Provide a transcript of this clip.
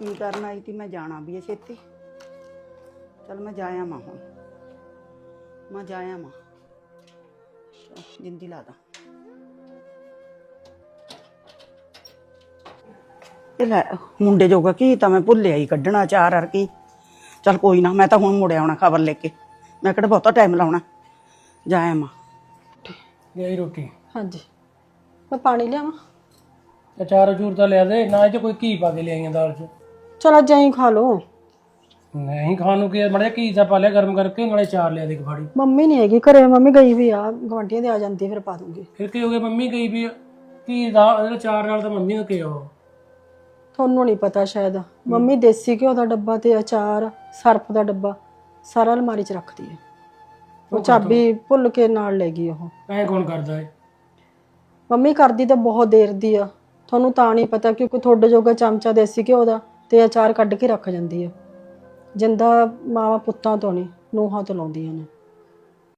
ਕੀ ਕਰਨ ਆਈ ਤੀ ਮੈਂ ਜਾਣਾ ਵੀ ਹੈ ਛੇਤੀ। ਚਲ ਮੈਂ ਜਾਇਆ ਮਾਂ ਹੁਣ। ਮੈਂ ਜਾਇਆ ਮਾਂ ਜਿੰਦੀ ਲਾ ਦਾਂ। ਇਹ ਲੈ ਮੁੰਡੇ ਜੋਗਾ ਕੀ ਤਾਂ ਮੈਂ ਭੁੱਲਿਆ ਹੀ ਕੱਢਣਾ ਚਾਰ ਅਰ ਕੀ। ਚਲ ਕੋਈ ਨਾ ਮੈਂ ਤਾਂ ਹੁਣ ਮੁੜਿਆ ਆਉਣਾ ਖਬਰ ਲੈ ਕੇ। ਮੈਂ ਕਿਹੜਾ ਬਹੁਤਾ ਟਾਈਮ ਲਾਉਣਾ। ਜਾਇਆ ਮਾਂ ਲਿਆਈ ਰੋਟੀ। ਹਾਂਜੀ। ਮੈਂ ਪਾਣੀ ਲਿਆਵਾਂ। ਅਚਾਰ ਅਚੂਰ ਤਾਂ ਲਿਆ ਦੇ ਨਾ ਇਹ ਚ ਕੋਈ ਘੀ ਪਾ ਕੇ ਲਿਆਈਆਂ ਦਾਲ ਚ। ਚਲ ਅੱਜ ਐਂ ਖਾ ਲਓ। ਨਹੀਂ ਖਾਣ ਨੂੰ ਕੀ ਮੜਿਆ ਘੀ ਦਾ ਪਾ ਲਿਆ ਗਰਮ ਕਰਕੇ ਨਾਲੇ ਚਾਰ ਲਿਆ ਦੇ ਇੱਕ ਫਾੜੀ ਮੰਮੀ ਨਹੀਂ ਹੈਗੀ ਘਰੇ ਮੰਮੀ ਗਈ ਵੀ ਆ ਗਵਾਂਢੀਆਂ ਦੇ ਆ ਜਾਂਦੀ ਫਿਰ ਪਾ ਦੂੰਗੀ। ਫਿਰ ਕੀ ਹੋ ਗਿਆ ਮੰਮੀ ਗਈ ਵੀ ਆ। ਘੀ ਦਾ ਇਹਦਾ ਚਾਰ ਨਾਲ ਤਾਂ ਮੰਮੀ ਨੂੰ ਕੀ ਉਹ। ਤੁਹਾਨੂੰ ਨਹੀਂ ਪਤਾ ਸ਼ਾਇਦ। ਮੰਮੀ ਦੇਸੀ ਘਿਓ ਦਾ ਡੱਬਾ ਤੇ ਅਚਾਰ ਸਰਫ ਦਾ ਡੱਬਾ ਸਾਰਾ ਅਲਮਾਰੀ 'ਚ ਰੱਖਦੀ ਹੈ। ਉਹ ਚਾਬੀ ਭੁੱਲ ਕੇ ਨਾਲ ਲੈ ਗਈ ਉਹ। ਐਂ ਕੌਣ ਕਰਦਾ ਹੈ ਮੰਮੀ ਕਰਦੀ ਤਾਂ ਬਹੁਤ ਦੇਰ ਦੀ ਆ। ਤੁਹਾਨੂੰ ਤਾਂ ਨਹੀਂ ਪਤਾ ਕਿਉਂਕਿ ਤੁਹਾਡੇ ਜੋਗਾ ਚਮਚਾ ਦੇਸੀ ਘਿਓ ਦਾ। ਤੇ ਅਚਾਰ ਕੱਢ ਕੇ ਰੱਖ ਜਾਂਦੀ ਆ। ਜਿੰਦਾ ਮਾਵਾਂ ਪੁੱਤਾਂ ਤੋਂ ਨਹੀਂ, ਨੂੰਹਾਂ ਤੋਂ ਲਾਉਂਦੀਆਂ ਨੇ।